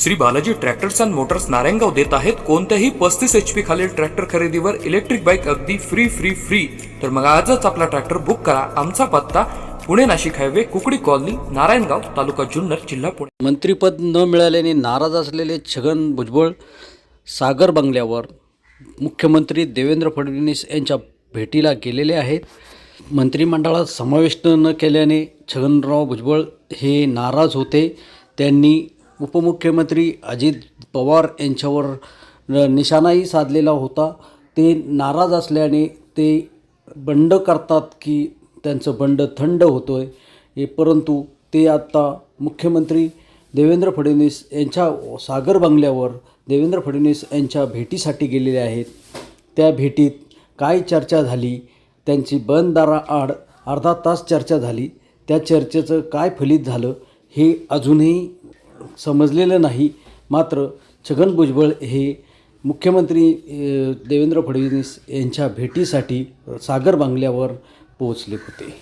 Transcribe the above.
Shri Balaji tractors and motors Narayangaon देत आहेत. कोणत्याही पस्तीस एच पी खालील ट्रॅक्टर खरेदीवर इलेक्ट्रिक बाईक अगदी फ्री फ्री फ्री तर मग आजच आपला ट्रॅक्टर बुक करा. आमचा पत्ता पुणे नाशिक हायवे कुकडी कॉलनी नारायणगाव तालुका जुन्नर जिल्हा पुणे. मंत्रिपद न मिळाल्याने नाराज असलेले छगन भुजबळ सागर बंगल्यावर मुख्यमंत्री देवेंद्र फडणवीस यांच्या भेटीला गेलेले आहेत. मंत्रिमंडळात समाविष्ट न केल्याने छगनराव भुजबळ हे नाराज होते. त्यांनी उपमुख्यमंत्री अजित पवार यांच्यावर निशाणाही साधलेला होता. ते नाराज असल्याने ते बंड करतात की त्यांचं बंड थंड होतो आहे हे परंतु ते आत्ता मुख्यमंत्री देवेंद्र फडणवीस यांच्या सागर बंगल्यावर देवेंद्र फडणवीस यांच्या भेटीसाठी गेलेले आहेत. त्या भेटीत काय चर्चा झाली? त्यांची बंद आड अर्धा तास चर्चा झाली. त्या चर्चेचं काय फलित झालं? हे अजूनही समजलेलं नाही. मात्र छगन भुजबळ हे मुख्यमंत्री देवेंद्र फडणवीस यांच्या भेटीसाठी सागर बांगल्यावर पोहोचले होते.